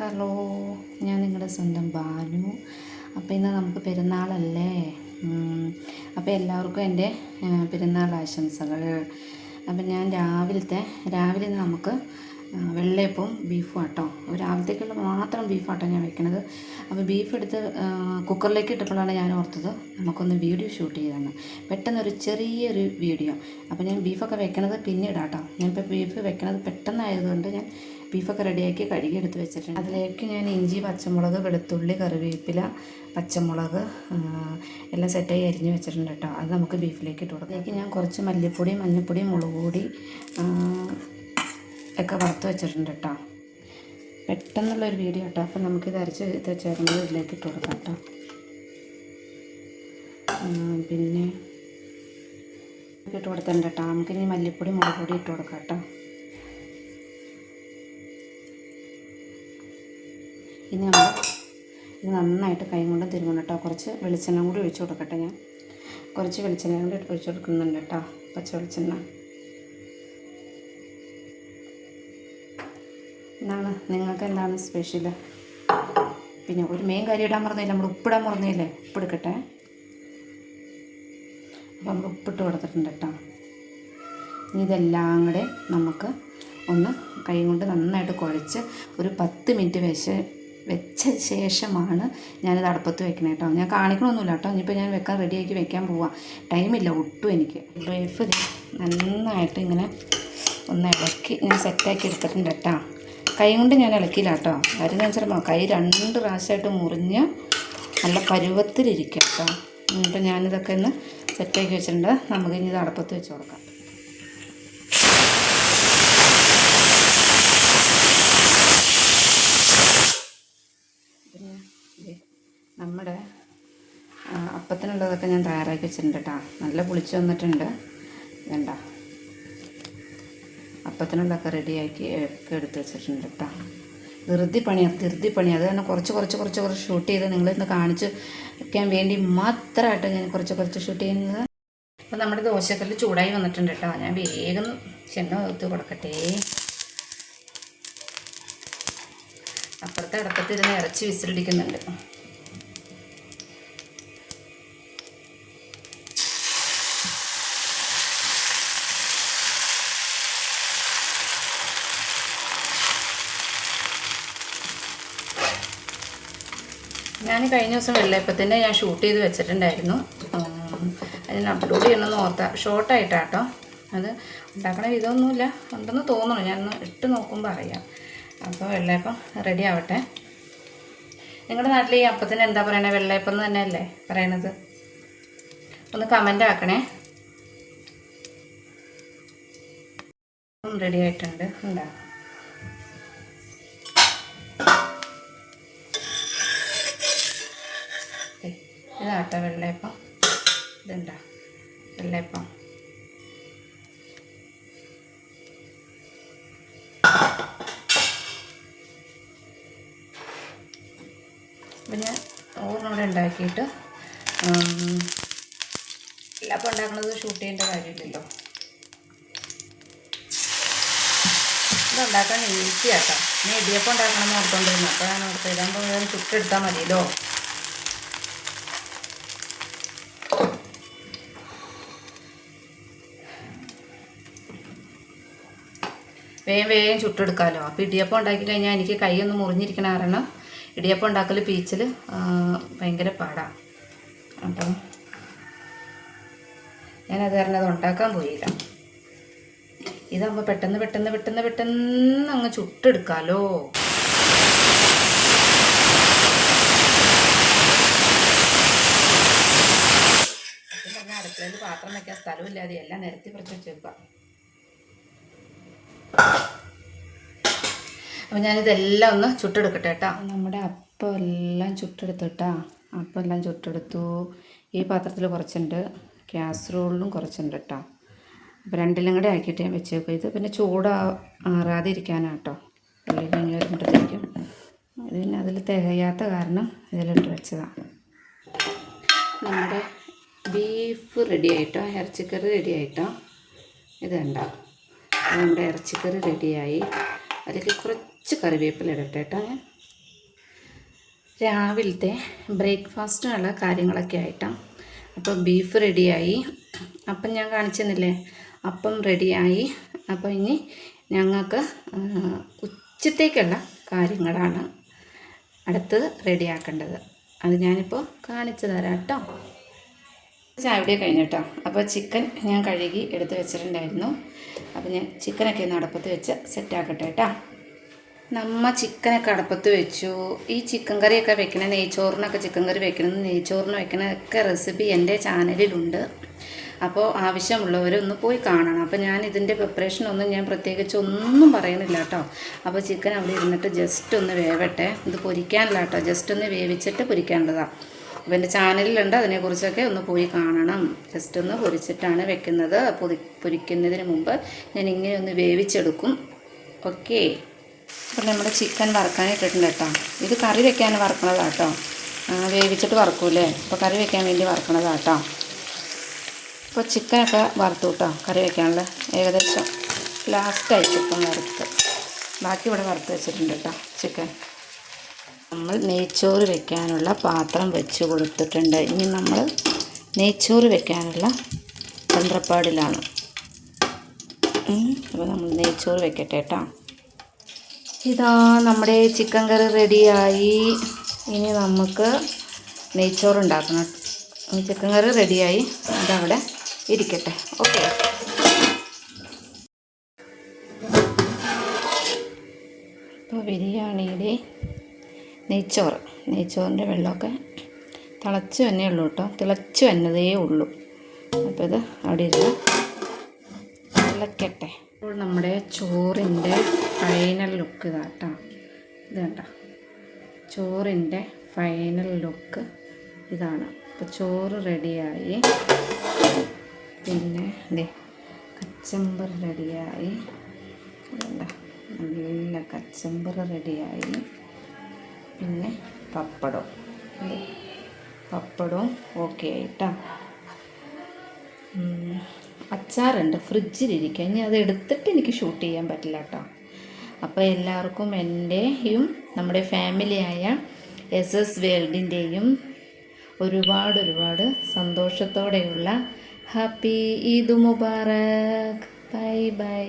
Hello ഞാൻ നിങ്ങളുടെ സ്വന്തം ബാലു. അപ്പോൾ ഇന്ന് നമുക്ക് പെരുന്നാളല്ലേ? അപ്പോൾ എല്ലാവർക്കും എന്റെ പെരുന്നാൾ ആശംസകൾ. അപ്പം ഞാൻ രാവിലത്തെ രാവിലെ നമുക്ക് വെള്ളയപ്പവും ബീഫും ആട്ടോ രാവിലത്തേക്കുള്ള മാത്രം ബീഫാട്ടോ ഞാൻ വെക്കണത്. അപ്പോൾ ബീഫ് എടുത്ത് കുക്കറിലേക്ക് ഇട്ടപ്പോഴാണ് ഞാൻ ഓർത്തത് നമുക്കൊന്ന് വീഡിയോ ഷൂട്ട് ചെയ്താണ് പെട്ടെന്നൊരു ചെറിയൊരു വീഡിയോ. അപ്പോൾ ഞാൻ ബീഫൊക്കെ വെക്കണത് പിന്നീട് ആട്ടോ ഞാനിപ്പോൾ ബീഫ് വെക്കണത് പെട്ടെന്നായതുകൊണ്ട് ഞാൻ ബീഫൊക്കെ റെഡിയാക്കി കഴുകി എടുത്ത് വെച്ചിട്ടുണ്ട്. അതിലേക്ക് ഞാൻ ഇഞ്ചി പച്ചമുളക് വെളുത്തുള്ളി കറിവേപ്പില പച്ചമുളക് എല്ലാം സെറ്റായി അരിഞ്ഞ് വെച്ചിട്ടുണ്ട് കേട്ടോ. അത് നമുക്ക് ബീഫിലേക്ക് ഇട്ട് കൊടുക്കാം. അതിലേക്ക് ഞാൻ കുറച്ച് മല്ലിപ്പൊടി മഞ്ഞൾപ്പൊടി മുളക് പൊടി ആ, ഒക്കെ വറുത്ത് വെച്ചിട്ടുണ്ട് കേട്ടോ പെട്ടെന്നുള്ളൊരു വീഡിയോ കേട്ടോ അപ്പോൾ നമുക്കിത് അരച്ച് ഇത് ചേർന്നത് ഇതിലേക്ക് ഇട്ട് കൊടുക്കാം കേട്ടോ പിന്നെ ഇട്ട് കൊടുത്തിട്ടുണ്ട് കേട്ടോ നമുക്കിനി മല്ലിപ്പൊടി മുളക് പൊടി ഇട്ട് കൊടുക്കാം കേട്ടോ ഇനി നമ്മൾ ഇത് നന്നായിട്ട് കൈ കൊണ്ട് തിരുമണം കേട്ടോ കുറച്ച് വെളിച്ചെണ്ണ കൂടി ഒഴിച്ചു കൊടുക്കട്ടെ ഞാൻ. കുറച്ച് വെളിച്ചെണ്ണ കൂടി ഒഴിച്ചു കൊടുക്കുന്നുണ്ട് കേട്ടോ പച്ച വെളിച്ചെണ്ണ. എന്താണ്? നിങ്ങൾക്ക് എന്താണ് സ്പെഷ്യൽ പിന്നെ ഒരു മെയിൻ കാര്യം ഇടാൻ മറന്നില്ല നമ്മൾ ഉപ്പിടാൻ മറന്നില്ലേ ഉപ്പെടുക്കട്ടെ. അപ്പോൾ നമ്മൾ ഉപ്പിട്ട് കൊടുത്തിട്ടുണ്ട് കേട്ടോ. ഇനി ഇതെല്ലാം കൂടെ നമുക്ക് ഒന്ന് കൈ കൊണ്ട് നന്നായിട്ട് കുഴച്ച് ഒരു പത്ത് മിനിറ്റ് വെച്ച് വെച്ച ശേഷമാണ് ഞാനിത് അടുപ്പത്ത് വെക്കണേ കേട്ടോ. ഞാൻ കാണിക്കണമൊന്നുമില്ല കേട്ടോ. ഇനിയിപ്പോൾ ഞാൻ വെക്കാൻ റെഡിയാക്കി വെക്കാൻ പോവാം. ടൈമില്ല ഒട്ടും എനിക്ക്. ബീഫ് നന്നായിട്ട് ഇങ്ങനെ ഒന്ന് ഇളക്കി ഞാൻ സെറ്റാക്കി എടുത്തിട്ടുണ്ട് കേട്ടോ. കൈ കൊണ്ട് ഞാൻ ഇളക്കിയില്ല കേട്ടോ. കാര്യം എന്ന് വെച്ചാൽ കൈ രണ്ട് പ്രാവശ്യമായിട്ട് മുറിഞ്ഞ് നല്ല പരുവത്തിലിരിക്കുക കേട്ടോ. എന്നിട്ട് ഞാനിതൊക്കെ ഒന്ന് സെറ്റാക്കി വെച്ചിട്ടുണ്ട്. നമുക്ക് ഇനി ഇത് അടുപ്പത്ത് വെച്ച് കൊടുക്കാം നമ്മുടെ അപ്പത്തിനുള്ളതൊക്കെ ഞാൻ തയ്യാറാക്കി വെച്ചിട്ടുണ്ട് കേട്ടോ. നല്ല പുളിച്ച് വന്നിട്ടുണ്ട്. വേണ്ട അപ്പത്തിനുള്ളതൊക്കെ റെഡിയാക്കി ഒക്കെ എടുത്ത് വെച്ചിട്ടുണ്ട് കേട്ടോ ധൃതി പണിയാണ് ധൃതി പണി അത് തന്നെ കുറച്ച് കുറച്ച് കുറച്ച് കുറച്ച് ഷൂട്ട് ചെയ്ത് നിങ്ങളിന്ന് കാണിച്ച് വെക്കാൻ വേണ്ടി മാത്രമായിട്ട് ഞാൻ കുറച്ച് കുറച്ച് ഷൂട്ട് ചെയ്യുന്നത്. അപ്പോൾ നമ്മുടെ ദോശക്കല്ല് ചൂടായി വന്നിട്ടുണ്ട് കേട്ടോ ഞാൻ വേഗം ചെണ്ണ ഒത്ത് കൊടുക്കട്ടെ. അപ്പുറത്തെ അടപ്പത്തിരുന്ന് ഇറച്ചി വിസിലടിക്കുന്നുണ്ട്. ഞാൻ കഴിഞ്ഞ ദിവസം വെള്ളയപ്പത്തിന്റെ ഞാൻ ഷൂട്ട് ചെയ്ത് വെച്ചിട്ടുണ്ടായിരുന്നു. അതിന് അപ്ലോഡ് ചെയ്യണമെന്ന് ഓർത്ത. ഷോർട്ടായിട്ടാട്ടോ അത്. ഉണ്ടാക്കണ വിധമൊന്നുമില്ല. ഉണ്ടെന്ന് തോന്നുന്നു. ഞാനൊന്ന് ഇട്ട് നോക്കുമ്പോൾ അറിയാം. അപ്പോൾ വെള്ളയപ്പം റെഡി ആവട്ടെ. നിങ്ങളുടെ നാട്ടിൽ ഈ അപ്പത്തിന് എന്താ പറയണേ? വെള്ളയപ്പം എന്ന് തന്നെയല്ലേ പറയണത്? ഒന്ന് കമന്റ് ആക്കണേ. റെഡി ആയിട്ടുണ്ട്. ഉണ്ടാകും ഇതാട്ടോ വെള്ളയപ്പം. ഇതുണ്ട? വെള്ളയപ്പം. അപ്പം ഞാൻ ഓർമ്മ ഉണ്ടാക്കിയിട്ട് എല്ലാം ഉണ്ടാക്കുന്നത് ഷൂട്ട് ചെയ്യേണ്ട കാര്യമില്ലല്ലോ. ഇതുണ്ടാക്കാൻ ഈസിയാക്കാം ഇനി ഇടിയപ്പം ഉണ്ടാക്കണം എന്ന് ഓർത്തോണ്ടിരുന്നു. അപ്പോഴാണ് ഓർത്തത്. ഇതാകുമ്പോൾ ചുട്ടെടുത്താൽ മതിയല്ലോ. വേഗം വേഗം ചുട്ടെടുക്കാമല്ലോ അപ്പോൾ ഇടിയപ്പം ഉണ്ടാക്കി കഴിഞ്ഞാൽ എനിക്ക് കൈയൊന്ന് മുറിഞ്ഞിരിക്കണ കാരണം ഇടിയപ്പം ഉണ്ടാക്കൽ പീച്ചിൽ ഭയങ്കര പാടാണ് അപ്പം ഞാനത് കാരണം അത് ഉണ്ടാക്കാൻ പോയില്ല. ഇതാകുമ്പോൾ പെട്ടെന്ന് പെട്ടെന്ന് പെട്ടെന്ന് പെട്ടെന്ന് അങ്ങ് ചുട്ടെടുക്കാമല്ലോ അടുക്കളയിൽ പാത്രം വയ്ക്കാൻ സ്ഥലമില്ലാതെ എല്ലാം നിരത്തി പറിച്ച് വെച്ചേക്കാം അപ്പോൾ ഞാനിതെല്ലാം ഒന്ന് ചുട്ടെടുക്കട്ടെ കേട്ടോ. നമ്മുടെ അപ്പം എല്ലാം ചുട്ടെടുത്തിട്ടാ. അപ്പം എല്ലാം ചുട്ടെടുത്തു. ഈ പാത്രത്തിൽ കുറച്ചുണ്ട്. കാസറോളിലും കുറച്ചുണ്ട് കേട്ടോ. അപ്പോൾ രണ്ടിലും കൂടെ ആക്കിയിട്ട് ഞാൻ വെച്ചേക്കും. ഇത് പിന്നെ ചൂടാ ആറാതെ ഇരിക്കാനാണ് കേട്ടോ പള്ളി കഴിഞ്ഞ് വരുമ്പോഴത്തേക്കും ഇത് പിന്നെ അതിൽ തികയാത്ത കാരണം ഇതിലിട്ട് വെച്ചതാണ് നമ്മുടെ ബീഫ് റെഡി ആയിട്ടോ ഇറച്ചിക്കറി റെഡി ആയിട്ടോ ഇത് കണ്ടോ? നമ്മുടെ ഇറച്ചിക്കറി റെഡിയായി. അതിലേക്ക് കുറച്ച് കറിവേപ്പില ഇടട്ടെ കേട്ടോ രാവിലത്തെ ബ്രേക്ക്ഫാസ്റ്റിനുള്ള കാര്യങ്ങളൊക്കെ ആയിട്ടാണ് അപ്പോൾ ബീഫ് റെഡിയായി. അപ്പം ഞാൻ കാണിച്ചെന്നില്ലേ? അപ്പം റെഡിയായി. അപ്പോൾ ഇനി ഞങ്ങൾക്ക് ഉച്ചത്തേക്കുള്ള കാര്യങ്ങളാണ് അടുത്തത് റെഡിയാക്കേണ്ടത്. അത് ഞാനിപ്പോൾ കാണിച്ചു തരാം കേട്ടോ ചാവിടെ കഴിഞ്ഞു കേട്ടോ. അപ്പോൾ ചിക്കൻ ഞാൻ കഴുകി എടുത്ത് വെച്ചിട്ടുണ്ടായിരുന്നു. അപ്പോൾ ഞാൻ ചിക്കനൊക്കെ ഒന്ന് അടുപ്പത്ത് വെച്ച് സെറ്റാക്കട്ടെ കേട്ടോ. നമ്മ ചിക്കനൊക്കെ അടുപ്പത്ത് വെച്ചു. ഈ ചിക്കൻ കറിയൊക്കെ വെക്കണ നെയ്ച്ചോറിനൊക്കെ ചിക്കൻ കറി വെക്കണം നെയ്ച്ചോറിന് വെക്കണൊക്കെ റെസിപ്പി എന്റെ ചാനലിലുണ്ട്. അപ്പോൾ ആവശ്യമുള്ളവരൊന്ന് പോയി കാണണം. അപ്പോൾ ഞാൻ ഇതിന്റെ പ്രിപ്പറേഷനൊന്നും ഞാൻ പ്രത്യേകിച്ച് ഒന്നും പറയുന്നില്ല കേട്ടോ. അപ്പോൾ ചിക്കൻ അവിടെ ഇരുന്നിട്ട് ജസ്റ്റ് ഒന്ന് വേവട്ടെ. ഇത് പൊരിക്കാനില്ല കേട്ടോ. ജസ്റ്റ് ഒന്ന് വേവിച്ചിട്ട് പൊരിക്കേണ്ടതാണ് അപ്പോൾ എന്റെ ചാനലിലുണ്ട്. അതിനെക്കുറിച്ചൊക്കെ ഒന്ന് പോയി കാണണം. ജസ്റ്റ് ഒന്ന് പൊരിച്ചിട്ടാണ് വെക്കുന്നത്. പൊതി പൊരിക്കുന്നതിന് മുമ്പ് ഞാൻ ഇങ്ങനെ ഒന്ന് വേവിച്ചെടുക്കും. ഓക്കേ അപ്പോൾ നമ്മുടെ ചിക്കൻ വറുക്കാനിട്ടിട്ടുണ്ട് കേട്ടോ. ഇത് കറി വെക്കാൻ വറക്കണതാണ് കേട്ടോ. വേവിച്ചിട്ട് വറക്കൂലേ അപ്പോൾ കറി വെക്കാൻ വേണ്ടി വറക്കണതാണ് കേട്ടോ. ഇപ്പോൾ ചിക്കനൊക്കെ വറുത്തു കേട്ടോ കറി വെക്കാനുള്ള. ഏകദേശം ലാസ്റ്റായി ചിക്കൻ വറുത്ത്. ബാക്കി ഇവിടെ വറുത്ത് വെച്ചിട്ടുണ്ട് കേട്ടോ ചിക്കൻ. നമ്മൾ നെയ്ച്ചോറ് വെക്കാനുള്ള പാത്രം വെച്ച് കൊടുത്തിട്ടുണ്ട്. ഇനി നമ്മൾ നെയ്ച്ചോറ് വെക്കാനുള്ള തന്ത്രപ്പാടിലാണ്. അപ്പോൾ നമ്മൾ നെയ്ച്ചോറ് വെക്കട്ടെ കേട്ടോ. ഇതാ നമ്മുടെ ചിക്കൻ കറി റെഡിയായി ഇനി നമുക്ക് നെയ്ച്ചോറ് ഉണ്ടാക്കണം. ചിക്കൻ കറി റെഡിയായി അതവിടെ ഇരിക്കട്ടെ. ഓക്കെ ഇപ്പോൾ ബിരിയാണിയുടെ നെയ്ച്ചോറ്. നെയ്ച്ചോറിന്റെ വെള്ളമൊക്കെ തിളച്ച് തന്നെ ഉള്ളൂ കേട്ടോ. തിളച്ച് വന്നതേ ഉള്ളൂ. അപ്പോൾ ഇത് അവിടെ ഇരുന്ന് തിളക്കട്ടെ. ഇപ്പോൾ നമ്മുടെ ചോറിന്റെ ഫൈനൽ ലുക്ക് ഇതാട്ടോ ഇത് കേട്ടോ ചോറിന്റെ ഫൈനൽ ലുക്ക് ഇതാണ്. അപ്പോൾ ചോറ് റെഡിയായി പിന്നെ ഇതേ കച്ചമ്പർ റെഡിയായി നല്ല കച്ചമ്പർ റെഡിയായി പിന്നെ പപ്പടം. പപ്പടവും ഓക്കെ ആയിട്ടാ. അച്ചാറുണ്ട്. ഫ്രിഡ്ജിലിരിക്കുക ഇനി അത് എടുത്തിട്ട് എനിക്ക് ഷൂട്ട് ചെയ്യാൻ പറ്റില്ല കേട്ടോ അപ്പോൾ എല്ലാവർക്കും എന്റെയും നമ്മുടെ ഫാമിലിയായ എസ് എസ് വേൾഡിന്റെയും ഒരുപാട് ഒരുപാട് സന്തോഷത്തോടെയുള്ള happy Eid Mubarak. Bye bye.